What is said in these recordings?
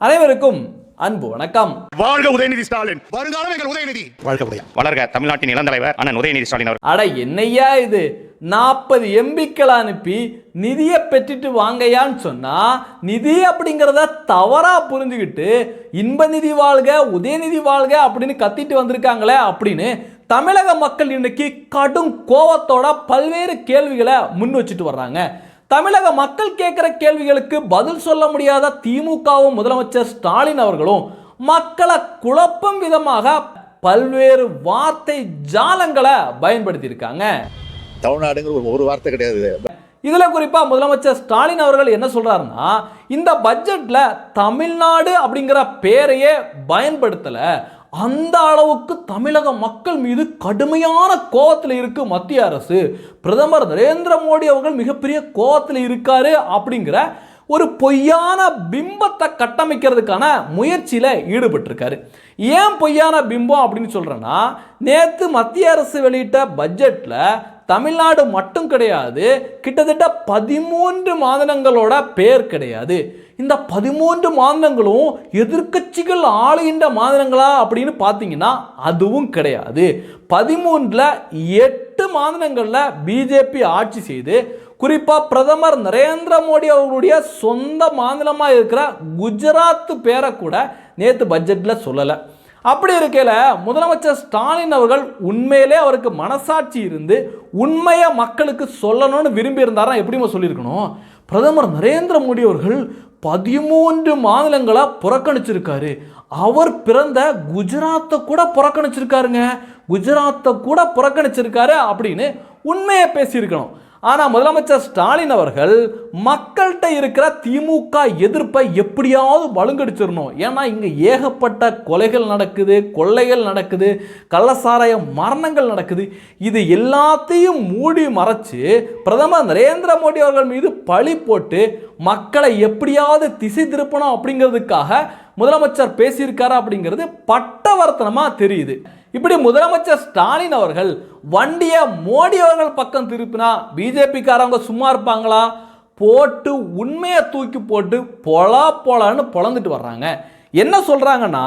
அனைவருக்கும் அன்பு வணக்கம். வாழ்க உதயநிதி ஸ்டாலின். வருங்காலம் எங்கள் உதயநிதி. வாழ்க உதயம். வளர்க தமிழ்நாட்டின் இளந்தலைவர் அண்ணன் உதயநிதி ஸ்டாலின் அவர் அட என்னையா இது? நாற்பது எம்பிக்கள் அனுப்பி நிதியை பெற்றுட்டு வாங்கயான்னு சொன்னா நிதி அப்படிங்கிறத தவறா புரிஞ்சுக்கிட்டு இன்ப நிதி வாழ்க உதயநிதி வாழ்க அப்படின்னு கத்திட்டு வந்திருக்காங்களே அப்படின்னு தமிழக மக்கள் இன்னைக்கு கடும் கோவத்தோட பல்வேறு கேள்விகளை முன் வச்சுட்டு வர்றாங்க. தமிழக மக்கள் கேட்குற கேள்விகளுக்கு பதில் சொல்ல முடியாத திமுகவும் முதலமைச்சர் ஸ்டாலின் அவர்களும் மக்களை குழப்பும் விதமாக பல்வேறு வார்த்தை ஜாலங்களை பயன்படுத்தியிருக்காங்க. தமிழ்நாடுங்கிற ஒரு வார்த்தை கிடையாது இதுல குறிப்பா முதலமைச்சர் ஸ்டாலின் அவர்கள் என்ன சொல்றாருன்னா இந்த பட்ஜெட்ல தமிழ்நாடு அப்படிங்கிற பேரையே பயன்படுத்தல. அந்த அளவுக்கு தமிழக மக்கள் மீது கடுமையான கோவத்தில் இருக்கு மத்திய அரசு. பிரதமர் நரேந்திர மோடி அவர்கள் மிகப்பெரிய கோவத்தில் இருக்காரு அப்படிங்கிற ஒரு பொய்யான பிம்பத்தை கட்டமைக்கிறதுக்கான முயற்சியில் ஈடுபட்டிருக்காரு. ஏன் பொய்யான பிம்பம் அப்படின்னு சொல்கிறேன்னா நேற்று மத்திய அரசு வெளியிட்ட பட்ஜெட்டில் தமிழ்நாடு மட்டும் கிடையாது கிட்டத்தட்ட பதிமூன்று மாநிலங்களோட பேர் கிடையாது. இந்த பதிமூன்று மாநிலங்களும் எதிர்க்கட்சிகள் ஆளுகின்ற மாநிலங்களா அப்படின்னு பார்த்தீங்கன்னா அதுவும் கிடையாது. பதிமூன்றில் எட்டு மாநிலங்களில் பிஜேபி ஆட்சி செய்து குறிப்பாக பிரதமர் நரேந்திர மோடி அவர்களுடைய சொந்த மாநிலமாக இருக்கிற குஜராத் பேரை கூட நேற்று பட்ஜெட்டில் சொல்லலை. அப்படி இருக்கையில் முதலமைச்சர் ஸ்டாலின் அவர்கள் உண்மையிலே அவருக்கு மனசாட்சி இருந்து உண்மையை மக்களுக்கு சொல்லணும்னு விரும்பி இருந்தாரா எப்படிமா சொல்லியிருக்கணும்? பிரதமர் நரேந்திர மோடி அவர்கள் பதிமூன்று மாநிலங்களை புறக்கணிச்சிருக்காரு. அவர் பிறந்த குஜராத்தை கூட புறக்கணிச்சிருக்காருங்க. குஜராத்தை கூட புறக்கணிச்சிருக்காரு அப்படின்னு உண்மையை பேசியிருக்கணும். ஆனால் முதலமைச்சர் ஸ்டாலின் அவர்கள் மக்கள்கிட்ட இருக்கிற திமுக எதிர்ப்பை எப்படியாவது வலுங்கடிச்சிடணும். ஏன்னா இங்கே ஏகப்பட்ட கொலைகள் நடக்குது கொள்ளைகள் நடக்குது கள்ளசாராய மரணங்கள் நடக்குது. இது எல்லாத்தையும் மூடி மறைச்சு பிரதமர் நரேந்திர மோடி அவர்கள் மீது பழி போட்டு மக்களை எப்படியாவது திசை திருப்பணும் அப்படிங்கிறதுக்காக முதலமைச்சர் பேசியிருக்காரு அப்படிங்கிறது பட்டவர்த்தனமாக தெரியுது. இப்படி முதலமைச்சர் ஸ்டாலின் அவர்கள் வண்டியை மோடி அவர்கள் பக்கம் திருப்பினா பிஜேபிக்காரவங்க சும்மா இருப்பாங்களா? போட்டு உண்மையை தூக்கி போட்டு பொலா பொலான்னு பொழந்துட்டு வர்றாங்க. என்ன சொல்கிறாங்கன்னா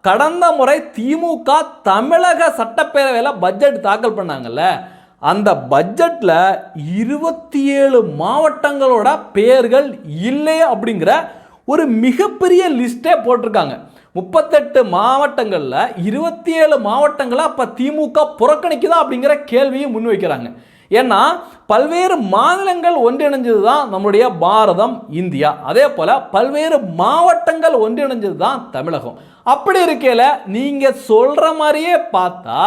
கடந்த முறை திமுக தமிழக சட்டப்பேரவையில் பட்ஜெட் தாக்கல் பண்ணாங்கல்ல. அந்த பட்ஜெட்டில் இருபத்தி ஏழு மாவட்டங்களோட பெயர்கள் இல்லை அப்படிங்கிற ஒரு மிகப்பெரிய லிஸ்ட்டே போட்டிருக்காங்க. முப்பத்தெட்டு மாவட்டங்களில் இருபத்தி ஏழு மாவட்டங்களை அப்போ திமுக புறக்கணிக்குதா அப்படிங்கிற கேள்வியும் முன்வைக்கிறாங்க. ஏன்னா பல்வேறு மாநிலங்கள் ஒன்றிணைஞ்சது தான் நம்முடைய பாரதம் இந்தியா. அதே போல் பல்வேறு மாவட்டங்கள் ஒன்றிணைஞ்சது தான் தமிழகம். அப்படி இருக்கையில் நீங்கள் சொல்கிற மாதிரியே பார்த்தா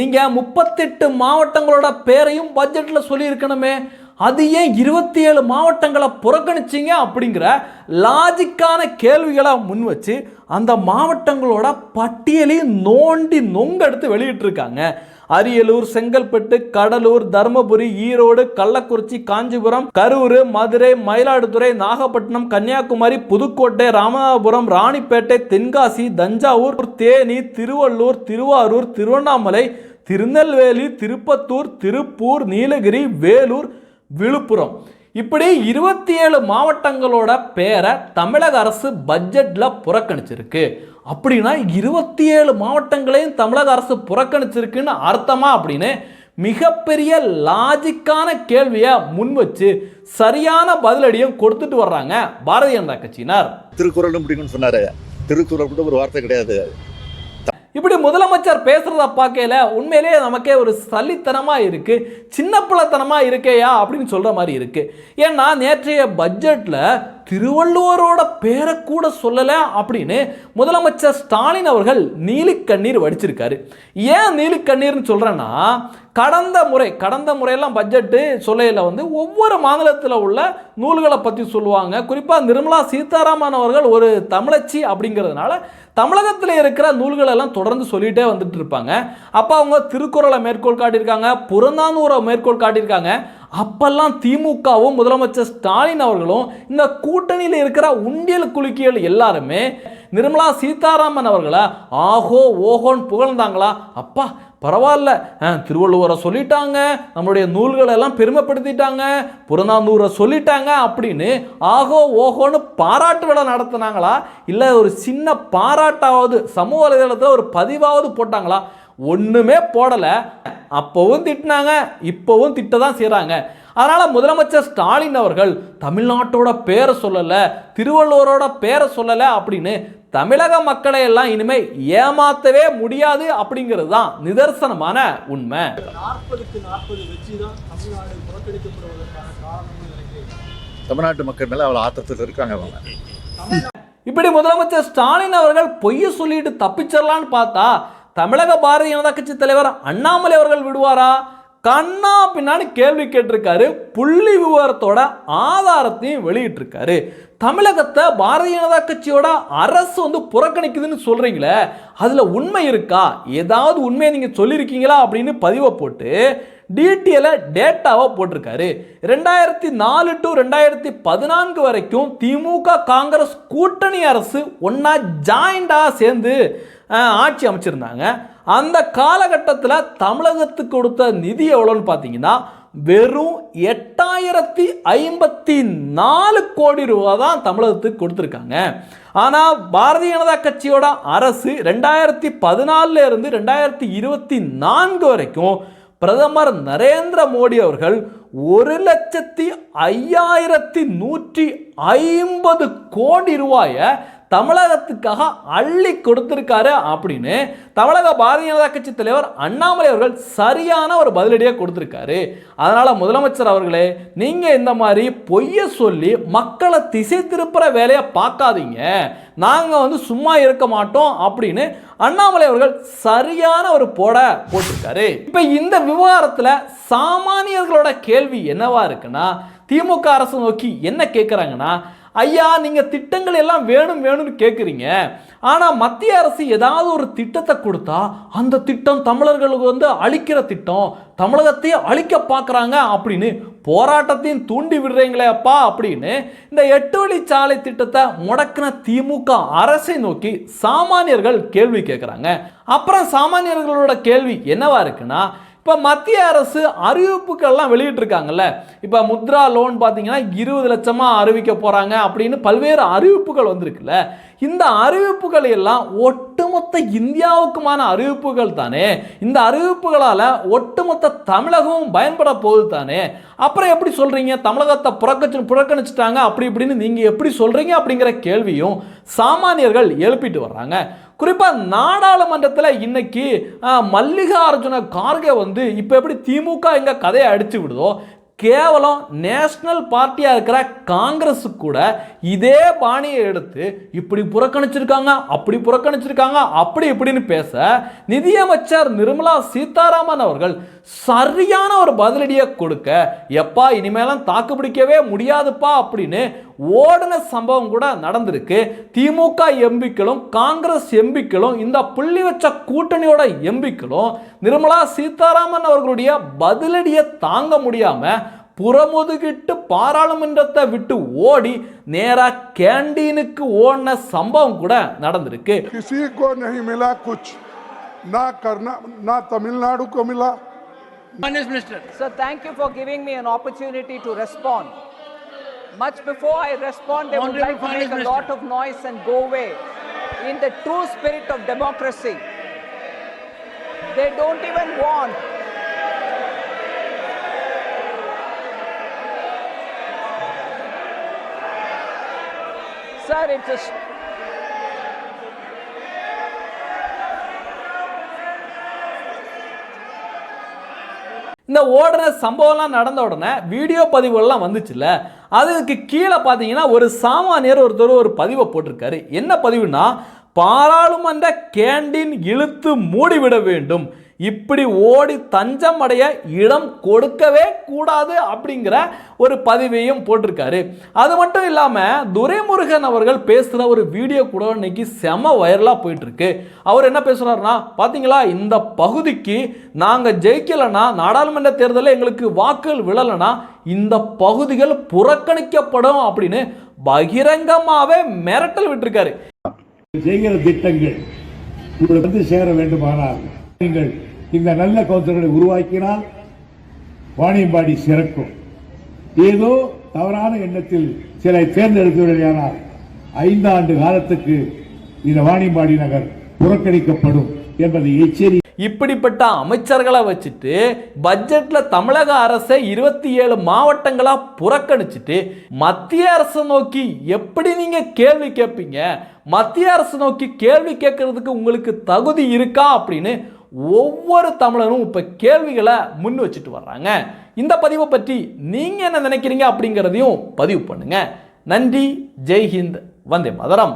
நீங்கள் முப்பத்தெட்டு மாவட்டங்களோட பேரையும் பட்ஜெட்டில் சொல்லியிருக்கணுமே. அது ஏன் இருபத்தி ஏழு மாவட்டங்களை புறக்கணிச்சிங்க அப்படிங்கிற லாஜிக்கான கேள்விகளை முன் வச்சு அந்த மாவட்டங்களோட பட்டியலையும் நோண்டி நொங்கெடுத்து வெளியிட்டிருக்காங்க. அரியலூர் செங்கல்பட்டு கடலூர் தருமபுரி ஈரோடு கள்ளக்குறிச்சி காஞ்சிபுரம் கரூர் மதுரை மயிலாடுதுறை நாகப்பட்டினம் கன்னியாகுமரி புதுக்கோட்டை ராமநாதபுரம் ராணிப்பேட்டை தென்காசி தஞ்சாவூர் தேனி திருவள்ளூர் திருவாரூர் திருவண்ணாமலை திருநெல்வேலி திருப்பத்தூர் திருப்பூர் நீலகிரி வேலூர் விழுப்புரம். இப்படி இருபத்தி ஏழு மாவட்டங்களோட பேரை தமிழக அரசு பட்ஜெட்டில் புறக்கணிச்சிருக்கு. அப்படின்னா இருபத்தி ஏழு மாவட்டங்களையும் தமிழக அரசு புறக்கணிச்சிருக்குன்னு அர்த்தமா அப்படின்னு மிகப்பெரிய லாஜிக்கான கேள்வியை முன் வச்சு சரியான பதிலடியும் கொடுத்துட்டு வர்றாங்க பாரதிய ஜனதா கட்சியினர். திருக்குறளும் பிடிக்கும்னு சொன்னாரு. திருக்குறள் கூட ஒரு வார்த்தை கிடையாது. இப்படி முதலமைச்சர் பேசுறத பார்க்கையில உண்மையிலேயே நமக்கே ஒரு சலித்தனமா இருக்கு சின்ன பிள்ளைத்தனமா இருக்கேயா அப்படின்னு சொல்ற மாதிரி இருக்கு. ஏன்னா நேற்றைய பட்ஜெட்ல திருவள்ளுவரோட பேரை கூட சொல்லலை அப்படின்னு முதலமைச்சர் ஸ்டாலின் அவர்கள் நீலிக்கண்ணீர் வடிச்சிருக்காரு. ஏன் நீலிக்கண்ணீர்னு சொல்கிறேன்னா கடந்த முறை கடந்த முறையெல்லாம் பட்ஜெட்டு சொல்லையில் வந்து ஒவ்வொரு மாநிலத்தில் உள்ள நூல்களை பற்றி சொல்லுவாங்க. குறிப்பாக நிர்மலா சீதாராமன் அவர்கள் ஒரு தமிழச்சி அப்படிங்கிறதுனால தமிழகத்தில் இருக்கிற நூல்கள் எல்லாம் தொடர்ந்து சொல்லிகிட்டே வந்துட்டு இருப்பாங்க. அப்போ அவங்க திருக்குறளை மேற்கோள் காட்டியிருக்காங்க புறநானூரை மேற்கோள் காட்டியிருக்காங்க. அப்பெல்லாம் திமுகவும் முதலமைச்சர் ஸ்டாலின் அவர்களும் இந்த கூட்டணியில் இருக்கிற உண்டியல் குலுக்கியல் எல்லாருமே நிர்மலா சீதாராமன் அவர்களை ஆஹோ ஓஹோன்னு புகழ்ந்தாங்களா? அப்பா பரவாயில்ல. திருவள்ளுவரை சொல்லிட்டாங்க. நம்மளுடைய நூல்களை எல்லாம் பெருமைப்படுத்திட்டாங்க. புறநானூரை சொல்லிட்டாங்க அப்படின்னு ஆகோ ஓஹோன்னு பாராட்டு விழா நடத்துனாங்களா? இல்லை ஒரு சின்ன பாராட்டாவது சமூக வலைதளத்தில் ஒரு பதிவாவது போட்டாங்களா? ஒன்றுமே போடலை. அப்போவும் திட்டினாங்க இப்போவும் திட்ட தான் செய்கிறாங்க அதனால் முதலமைச்சர் ஸ்டாலின் அவர்கள் தமிழ்நாட்டோட பேரை சொல்லலை திருவள்ளுவரோட பேரை சொல்லலை அப்படின்னு தமிழக மக்களை எல்லாம் இனிமே ஏமாத்தவே முடியாது அப்படிங்கிறது தான் நிதர்சனமான உண்மை. நாற்பதுக்கு நாற்பது வெற்றி தான் தமிழ்நாடு புறக்கணிக்கப்படுவதற்கான தமிழ்நாட்டு மக்கள் மேல அவ்வளவு ஆத்தத்தில் இருக்காங்க அவங்க. இப்படி முதலமைச்சர் ஸ்டாலின் அவர்கள் பொய்ய சொல்லிட்டு தப்பிச்சிடலான்னு பார்த்தா தமிழக பாரதிய ஜனதா கட்சி தலைவர் அண்ணாமலை அவர்கள் விடுவாரா? கண்ணா பின்னாடி கேள்வி கேட்டிருக்காரு. புள்ளி விவரத்தோட ஆதாரத்தையும் வெளியிட்டிருக்காரு. தமிழகத்தை பாரதிய ஜனதா கட்சியோட அரசு வந்து புறக்கணிக்குதுன்னு சொல்கிறீங்களே அதில் உண்மை இருக்கா? ஏதாவது உண்மையை நீங்கள் சொல்லியிருக்கீங்களா அப்படின்னு பதிவை போட்டு டிடிஎல டேட்டாவை போட்டிருக்காரு. ரெண்டாயிரத்தி நாலு டு ரெண்டாயிரத்தி பதினான்கு வரைக்கும் திமுக காங்கிரஸ் கூட்டணி அரசு ஒன்றா ஜாயிண்டாக சேர்ந்து ஆட்சி அமைச்சிருந்தாங்க. அந்த காலகட்டத்தில் தமிழகத்துக்கு கொடுத்த நிதி எவ்வளோன்னு பார்த்தீங்கன்னா வெறும் எட்டாயிரத்தி ஐம்பத்தி நாலு கோடி ரூபா தான் தமிழகத்துக்கு கொடுத்துருக்காங்க. ஆனால் பாரதிய ஜனதா கட்சியோட அரசு ரெண்டாயிரத்தி பதினாலில் இருந்து ரெண்டாயிரத்தி இருபத்தி நான்கு வரைக்கும் பிரதமர் நரேந்திர மோடி அவர்கள் ஒரு லட்சத்தி ஐயாயிரத்தி நூற்றி ஐம்பது கோடி ரூபாயை தமிழகத்துக்காக அள்ளி கொடுத்துருக்காரு அப்படின்னு தமிழக பாரதிய ஜனதா கட்சி தலைவர் அண்ணாமலை அவர்கள் சரியான ஒரு பதிலடியாக கொடுத்துருக்காரு. அதனால் முதலமைச்சர் அவர்களே நீங்கள் இந்த மாதிரி பொய்ய சொல்லி மக்களை திசை திருப்புற வேலையை பார்க்காதீங்க. நாங்கள் வந்து சும்மா இருக்க மாட்டோம் அப்படின்னு அண்ணாமலை அவர்கள் சரியான ஒரு போட போட்டிருக்காரு. இப்போ இந்த விவகாரத்தில் சாமானியர்களோட கேள்வி என்னவா இருக்குன்னா திமுக அரசு நோக்கி என்ன கேட்குறாங்கன்னா ஐயா நீங்கள் திட்டங்கள் எல்லாம் வேணும் வேணும்னு கேட்குறீங்க ஆனால் மத்திய அரசு ஏதாவது ஒரு திட்டத்தை கொடுத்தா அந்த திட்டம் தமிழர்களுக்கு வந்து அழிக்கிற திட்டம் தமிழகத்தையே அழிக்க பார்க்குறாங்க அப்படின்னு போராட்டத்தையும் தூண்டி விடுறீங்களே அப்பா அப்படின்னு இந்த எட்டு வழிச்சாலை திட்டத்தை முடக்கின திமுக அரசை நோக்கி சாமானியர்கள் கேள்வி கேட்குறாங்க அப்புறம் சாமானியர்களோட கேள்வி என்னவா இருக்குன்னா இப்போ மத்திய அரசு அறிவிப்புகள்லாம் வெளியிட்டிருக்காங்கல்ல. இப்போ முத்ரா லோன் பார்த்தீங்கன்னா இருபது லட்சமாக அறிவிக்க போகிறாங்க அப்படின்னு பல்வேறு அறிவிப்புகள் வந்திருக்குல்ல. இந்த அறிவிப்புகள் எல்லாம் ஒட்டுமொத்த இந்தியாவுக்குமான அறிவிப்புகள் தானே. இந்த அறிவிப்புகளால் ஒட்டுமொத்த தமிழகமும் பயன்பட போகுது தானே. அப்புறம் எப்படி சொல்கிறீங்க தமிழகத்தை புறக்கச்சு புறக்கணிச்சிட்டாங்க அப்படி இப்படின்னு நீங்கள் எப்படி சொல்கிறீங்க அப்படிங்கிற கேள்வியும் சாமானியர்கள் எழுப்பிட்டு வர்றாங்க. குறிப்பாக நாடாளுமன்றத்தில் இன்னைக்கு மல்லிகார்ஜுன கார்கே வந்து இப்போ எப்படி திமுக இங்கே கதையை அடித்து விடுதோ கேவலம் நேஷனல் பார்ட்டியாக இருக்கிற காங்கிரஸ் கூட இதே பாணியை எடுத்து இப்படி புறக்கணிச்சிருக்காங்க அப்படி புறக்கணிச்சிருக்காங்க அப்படி இப்படின்னு பேச நிதியமைச்சர் நிர்மலா சீதாராமன் அவர்கள் சரியான ஒரு பதிலடியை கொடுக்க எப்பா இனிமேலாம் தாக்கு பிடிக்கவே முடியாதுப்பா அப்படின்னு ஓடின சம்பவம் கூட நடந்திருக்கு திமுக எம்பிக்களும் காங்கிரஸ் எம்பிக்களும் இந்த புள்ளி வச்ச கூட்டணியோட எம்பிக்களும் நிர்மலா சீதாராமன் அவர்களுடைய பதிலடியை தாங்க முடியாமல் புறமுதுகிட்டு பாராளுமன்றத்தை விட்டு ஓடி நேரா கேண்டீனுக்கு ஓடின சம்பவம் கூட நடந்திருக்கு கிசி கோ நஹி மிலா குச் நா கர்நா தமிழ்நாடு கோ மிலா Minister. Sir, thank you for giving me an opportunity to respond. Much before I respond, they would like to make a lot of noise and go away in the true spirit of democracy. They don't even want. Sir, it's a. இந்த ஓடுற சம்பவம்லாம் நடந்த உடனே video பதிவுகள்லாம் வந்துச்சுல்ல அதுக்கு கீழே பார்த்தீங்கன்னா ஒரு சாமானியர் ஒருத்தர் ஒரு பதிவை போட்டிருக்காரு. என்ன பதிவுனா பாராளுமன்ற கேண்டீன் இழுத்து மூடிவிட வேண்டும். இப்படி ஓடி தஞ்சம் அடைய இடம் கொடுக்கவே கூடாது அப்படிங்கிற ஒரு பதிவையும் போட்டிருக்காரு. அது மட்டும் இல்லாமல் துரைமுருகன் அவர்கள் பேசுகிற ஒரு வீடியோ கூட இன்னைக்கு செம வைரலாக போயிட்டுருக்கு. அவர் என்ன பேசுகிறாருன்னா பார்த்தீங்களா இந்த பகுதிக்கு நாங்கள் ஜெயிக்கலைன்னா நாடாளுமன்ற தேர்தலில் எங்களுக்கு வாக்குகள் விழலைன்னா இந்த பகுதிகள் புறக்கணிக்கப்படும் அப்படின்னு பகிரங்கமாகவே மிரட்டல் விட்டுருக்காரு. செய்கிற திட்டங்கள் உங்களுக்கு வந்து சேர வேண்டுமானால் நீங்கள் இந்த நல்ல கவுன்சிலர்களை உருவாக்கினால் வாணியம்பாடி சிறக்கும். ஏதோ தவறான எண்ணத்தில் சிலை தேர்ந்தெடுத்தவர்களானால் ஐந்தாண்டு காலத்துக்கு இந்த வாணியம்பாடி நகர் புறக்கணிக்கப்படும் என்பதை எச்சரி இப்படிப்பட்ட அமைச்சர்களை வச்சுட்டு பட்ஜெட்ல தமிழக அரசை இருபத்தி ஏழு மாவட்டங்களா புறக்கணிச்சிட்டு மத்திய அரசை நோக்கி எப்படி நீங்க கேள்வி கேட்பீங்க? மத்திய அரசு நோக்கி கேள்வி கேட்கறதுக்கு உங்களுக்கு தகுதி இருக்கா அப்படின்னு ஒவ்வொரு தமிழரும் இப்போ கேள்விகளை முன் வச்சுட்டு வர்றாங்க. இந்த பதிவை பற்றி நீங்கள் என்ன நினைக்கிறீங்க அப்படிங்கிறதையும் பதிவு பண்ணுங்க. நன்றி ஜெய்ஹிந்த் வந்தே மதரம்.